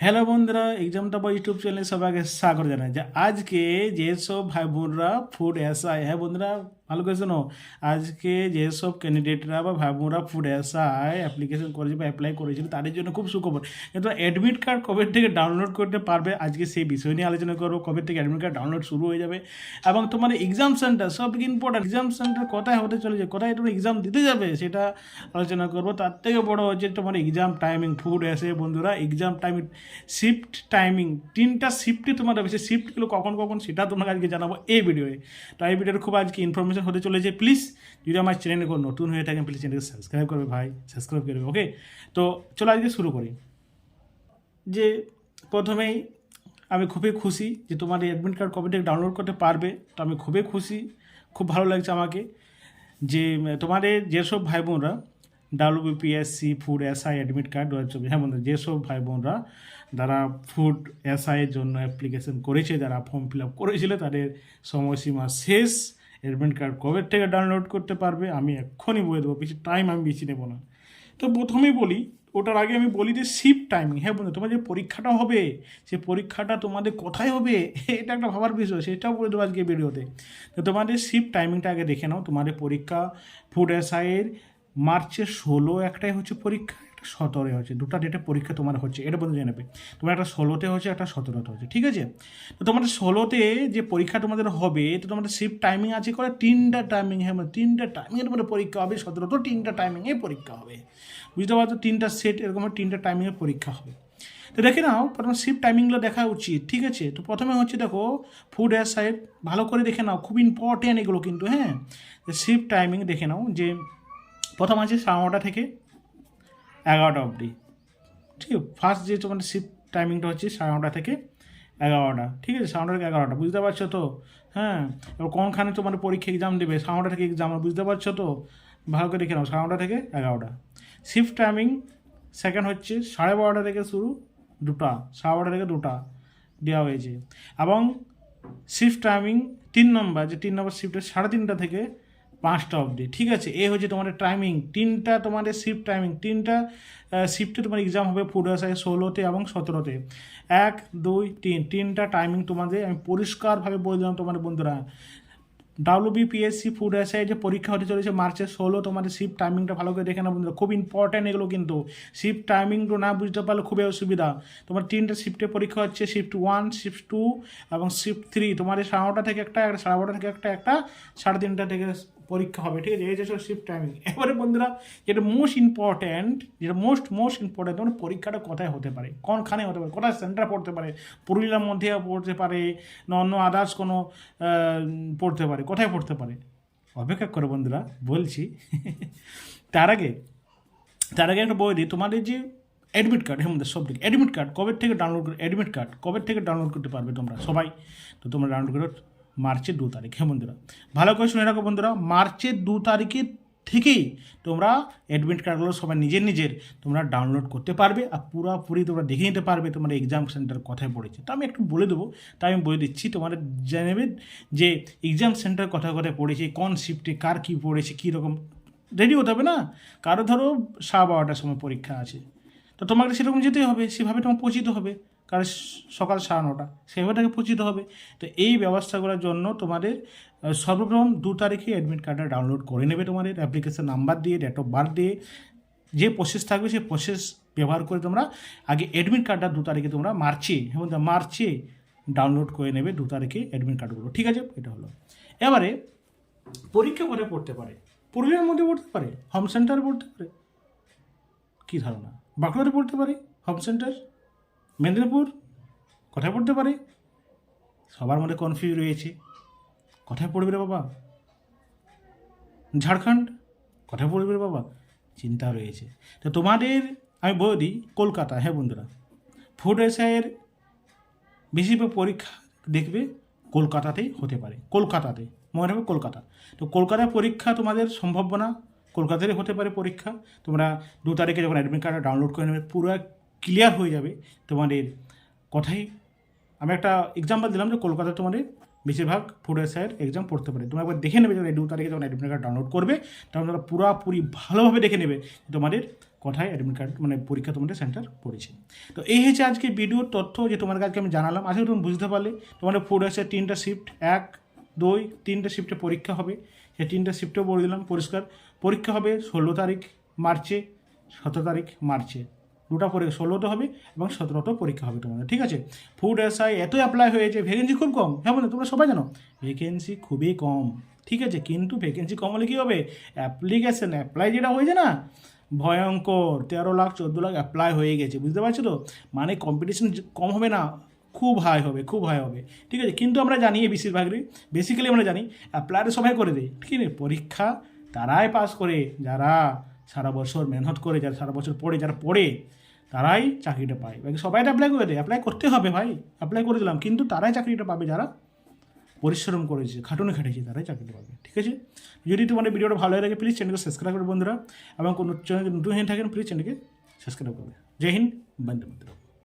Hello বন্ধুরা এক্সামটা বা ইউটিউব চ্যানেলে সবাইকে স্বাগত জানাই। যে আজকে যেসব ভাই বোনরা ফুড এসআই হ্যাঁ বন্ধুরা ভালো করে শোনো। আজকে যেসব ক্যান্ডিডেটরা বা ভাই বোনরা ফুড এসআই অ্যাপ্লিকেশন করেছে বা অ্যাপ্লাই করেছিল, তাদের জন্য খুব সুখবর। কিন্তু অ্যাডমিট কার্ড কবে থেকে ডাউনলোড করতে পারবে, আজকে সেই বিষয় নিয়ে আলোচনা করব। কবে থেকে অ্যাডমিট কার্ড ডাউনলোড শুরু হয়ে যাবে এবং তোমার এক্সাম সেন্টার সব থেকে ইম্পর্টেন্ট এক্সাম সেন্টার কোথায় হতে চলেছে, কোথায় তোমার এক্সাম দিতে যাবে সেটা আলোচনা করব। তার থেকে বড় হচ্ছে তোমার এক্সাম টাইমিং ফুড এসে বন্ধুরা এক্সাম টাইমিং শিফট টাইমিং তিনটা শিফটে তোমার রয়েছে। শিফটগুলো কখন কখন সেটা তোমাকে আজকে জানাব এই ভিডিওয়ে তো এই ভিডিওর খুব আজকে ইনফরমেশন হতে চলেছে প্লিজ যদি আমার চ্যানেলে কোনো নতুন হয়ে থাকেন প্লিজ চ্যানেলকে সাবস্ক্রাইব করবে ভাই সাবস্ক্রাইব করবে ওকে তো চলো আজকে শুরু করি। যে প্রথমেই আমি খুবই খুশি যে তোমার এই অ্যাডমিট কার্ড কবে থেকে ডাউনলোড করতে পারবে, তো আমি খুবই খুশি, খুব ভালো লাগছে আমাকে যে তোমাদের যেসব ভাই বোনরা WBPSC food SI admit card চব্বিশ হ্যাঁ যেসব ভাই বোনরা যারা ফুড এসআই এর জন্য অ্যাপ্লিকেশন করেছে, যারা ফর্ম ফিল আপ করেছিল, তাদের সময়সীমা শেষ। অ্যাডমিট কার্ড কবে থেকে ডাউনলোড করতে পারবে, আমি এক্ষুনি বলে দেবো, বেশি টাইম আমি বেশি নেব না। তো প্রথমেই বলি, ওটার আগে আমি বলি যে শিফট টাইমিং হ্যাঁ বন্ধু, তোমার যে পরীক্ষাটা হবে, সে পরীক্ষাটা তোমাদের কোথায় হবে, এটা একটা ভাবার বিষয়, সেটাও বলে দেবো আজকে ভিডিওতে। তো তোমাদের শিফট টাইমিংটা আগে দেখে নাও। তোমাদের পরীক্ষা ফুড এসআইয়ের মার্চের ষোলো একটাই হচ্ছে পরীক্ষা। একটা হচ্ছে দুটো ডেটে পরীক্ষা তোমার হচ্ছে, এটা বন্ধু জানাবে তোমার একটা ষোলোতে হচ্ছে একটা সতেরোতে হচ্ছে ঠিক আছে? তো তোমাদের ষোলোতে যে পরীক্ষা তোমাদের হবে, তো তোমাদের শিফট টাইমিং আছে করে তিনটা টাইমিং হ্যাঁ মানে তিনটা টাইমিংয়ের মধ্যে পরীক্ষা হবে সতেরোতেও তিনটা টাইমিংয়ে পরীক্ষা হবে। বুঝতে পারছ? তিনটা সেট এরকম তিনটা টাইমিংয়ে পরীক্ষা হবে। তো দেখে নাও, প্রথমে শিফট টাইমিংগুলো দেখা উচিত, ঠিক আছে? তো প্রথমে হচ্ছে দেখো ফুড এর সাইড ভালো করে দেখে নাও, খুব ইম্পর্টেন্ট এগুলো কিন্তু হ্যাঁ? শিফট টাইমিং দেখে নাও, যে প্রথম আছে সাড়ে নটা থেকে এগারোটা অবধি। ঠিক আছে? ফার্স্ট যে মানে শিফট টাইমিংটা হচ্ছে সাড়ে নটা থেকে এগারোটা। ঠিক আছে? সাড়ে নটা থেকে এগারোটা, বুঝতে পারছ তো? হ্যাঁ? এবার কোনখানে তোমার পরীক্ষা এক্সাম দেবে? সাড়ে নটা থেকে এক্সাম বুঝতে পারছ তো? ভালো করে দেখে নাও, সাড়ে নটা থেকে এগারোটা। শিফট টাইমিং সেকেন্ড হচ্ছে সাড়ে বারোটা থেকে শুরু দুটা, সাড়ে বারোটা থেকে দুটা দেওয়া হয়েছে। এবং শিফট টাইমিং তিন নম্বর, যে তিন নম্বর শিফটে সাড়ে তিনটা থেকে পাঁচটা অবধি ঠিক আছে? এ হচ্ছে তোমাদের টাইমিং তিনটা তোমাদের শিফট টাইমিং তিনটা শিফটে তোমার এক্সাম হবে আসায় ষোলোতে এবং সতেরোতে এক, দুই, তিন, তিনটা টাইমিং তোমাদের, আমি পরিষ্কারভাবে বলে দিলাম তোমাদের বন্ধুরা। ডাব্লিউবিপিএসসি ফুড এসআই যে পরীক্ষা হতে চলেছে মার্চের ষোলো, তোমাদের শিফট টাইমিংটা ভালো করে দেখে না বন্ধুরা, খুব ইম্পর্ট্যান্ট এগুলো কিন্তু। শিফট টাইমিংটা না বুঝতে পারলে খুবই অসুবিধা। তোমার তিনটে শিফটে পরীক্ষা হচ্ছে শিফট ওয়ান শিফট টু এবং শিফট থ্রি তোমার সাড়ে নটা থেকে একটা, সাড়ে বারোটা থেকে একটা একটা, সাড়ে তিনটা থেকে পরীক্ষা হবে, ঠিক আছে? এই যে শিফট টাইমিং এবারে বন্ধুরা, যেটা মোস্ট ইম্পর্ট্যান্ট যেটা মোস্ট মোস্ট ইম্পর্ট্যান্ট তোমার পরীক্ষাটা কোথায় হতে পারে? কোনখানে হতে পারে? কোথায় সেন্টার পড়তে পারে? পুরুলিয়ার মধ্যে পড়তে পারে, না অন্য আদার্স কোনো পড়তে পারে? কোথায় পড়তে পারে? অপেক্ষা করো বন্ধুরা, বলছি। তার আগে তার আগে একটা বই দিই। তোমাদের যে অ্যাডমিট কার্ড হ্যাঁ সব দিকে। অ্যাডমিট কার্ড কবে থেকে ডাউনলোড করে অ্যাডমিট কার্ড কবে থেকে ডাউনলোড করতে পারবে তোমরা? সবাই? তো তোমরা ডাউনলোড করো। মার্চের দু তারিখ। হ্যাঁ বন্ধুরা, ভালো করে শুনে রাখো বন্ধুরা, মার্চের দু তারিখের থেকেই তোমরা অ্যাডমিট কার্ডগুলো সবাই নিজের নিজের তোমরা ডাউনলোড করতে পারবে আর পুরোপুরি তোমরা দেখে নিতে পারবে তোমার এক্সাম সেন্টার কথায় পড়েছে। তো আমি একটু বলে দেবো তাই আমি বলে দিচ্ছি, তোমাদের জানাবে যে এক্সাম সেন্টার কোথায় কথায় পড়েছে, কোন শিফটে কার কী পড়েছে কী রকম রেডি হতে হবে না? কারও ধরো সাড়ে বারোটার সময় পরীক্ষা আছে। তো তোমাকে সেরকম যেতেই হবে, সেভাবে তোমার পৌঁছিতে হবে। কারণ সকাল সাড়ে নটা, সেভাবে তাকে পৌঁছিতে হবে। তো এই ব্যবস্থা করার জন্য তোমাদের সর্বপ্রথম দু তারিখে অ্যাডমিট কার্ডটা ডাউনলোড করে নেবে তোমাদের অ্যাপ্লিকেশন নাম্বার দিয়ে ডেট অফ বার্থ দিয়ে। যে প্রসেস থাকবে, সেই প্রসেস ব্যবহার করে তোমরা আগে অ্যাডমিট কার্ডটা দু তারিখে তোমরা মার্চে, এবং মার্চে ডাউনলোড করে নেবে দু তারিখে অ্যাডমিট কার্ডগুলো ঠিক আছে? এটা হলো। এবারে পরীক্ষা করে পড়তে পারে? পুরুলিয়ার মধ্যে পড়তে পারে? হোম সেন্টারে পড়তে পারে? কী ধারণা? বাঁকুড়াতে পড়তে পারে হোম সেন্টার মেদিনীপুর, কোথায় পড়তে পারে? সবার মধ্যে কনফিউজ রয়েছে। কোথায় পড়বে রে বাবা? ঝাড়খণ্ড, কোথায় পড়বে রে বাবা? চিন্তা রয়েছে। তো তোমাদের, আমি বলে দিই, কলকাতা হ্যাঁ বন্ধুরা? ফুড এসআইয়ের বেশিরভাগ পরীক্ষা দেখবে কলকাতাতেই হতে পারে। কলকাতাতে, মনে রাখবে কলকাতা। তো কলকাতায় পরীক্ষা তোমাদের সম্ভব না কলকাতাতেই হতে পারে পরীক্ষা। তোমরা দু তারিখে যখন অ্যাডমিট কার্ডটা ডাউনলোড করে নেবে, পুরো ক্লিয়ার হয়ে যাবে তোমাদের কথাই। আমি একটা এক্সাম্পল দিলাম যে কলকাতায় তোমাদের বেশিরভাগ ফুড এসআইয়ের এক্সাম পড়তে পারে। তোমরা একবার দেখে নেবে যখন দু তারিখে যখন অ্যাডমিট কার্ড ডাউনলোড করবে, তখন তোমরা পুরোপুরি ভালোভাবে দেখে নেবে তোমাদের কথায় অ্যাডমিট কার্ড মানে পরীক্ষা তোমাদের সেন্টার পড়েছে। তো এই হচ্ছে আজকে ভিডিওর তথ্য যে তোমার কাছে আমি জানালাম। আজকে তুমি বুঝতে পারলে। তোমাদের ফুড আছে তিনটা শিফট এক, দুই, তিনটা শিফটে পরীক্ষা হবে। সেই তিনটা শিফটেও বলে দিলাম, পরিষ্কার। পরীক্ষা হবে ষোলো তারিখ মার্চে, সতেরো তারিখ মার্চে। দুটা পরীক্ষা ষোলোতে হবে এবং সতেরোতেও পরীক্ষা হবে তোমাদের, ঠিক আছে? ফুড এসআই এত অ্যাপ্লাই হয়েছে ভ্যাকেন্সি খুব কম। হ্যাঁ বন্ধু, তোমরা সবাই জানো ভ্যাকেন্সি খুবই কম, ঠিক আছে? কিন্তু ভ্যাকেন্সি কম হলে কী হবে? অ্যাপ্লিকেশন অ্যাপ্লাই যেটা হয়েছে না, ভয়ঙ্কর, তেরো লাখ, চোদ্দ লাখ অ্যাপ্লাই হয়ে গেছে, বুঝতে পারছ তো? মানে কম্পিটিশন কম হবে না। খুব হাই হবে, খুব হাই হবে। ঠিক আছে? কিন্তু আমরা জানি বেশিরভাগই বেসিক্যালি আমরা জানি অ্যাপ্লাইটা সবাই করে দেয়। ঠিক আছে? পরীক্ষা তারাই পাস করে, যারা সারা বছর মেহনত করে, যারা সারা বছর পড়ে, যারা পড়ে, তারাই চাকরিটা পায়। বাকি সবাই অ্যাপ্লাই করে দেয়। অ্যাপ্লাই করতে হবে ভাই। অ্যাপ্লাই করে দিলাম। কিন্তু তারাই চাকরিটা পাবে যারা পরিশ্রম করেছে, খাটুনি খাটিয়েছে, তারাই চাকরিটা পাবে। ঠিক আছে? যদি তোমাদের ভিডিওটা ভালো লাগে প্লিজ চ্যানেলকে সাবস্ক্রাইব করবে বন্ধুরা। এবং কোনো চ্যানেল নতুন হয়ে থাকেন প্লিজ চ্যানেলকে সাবস্ক্রাইব করবে জয় হিন্দ, বন্দে মাতরম।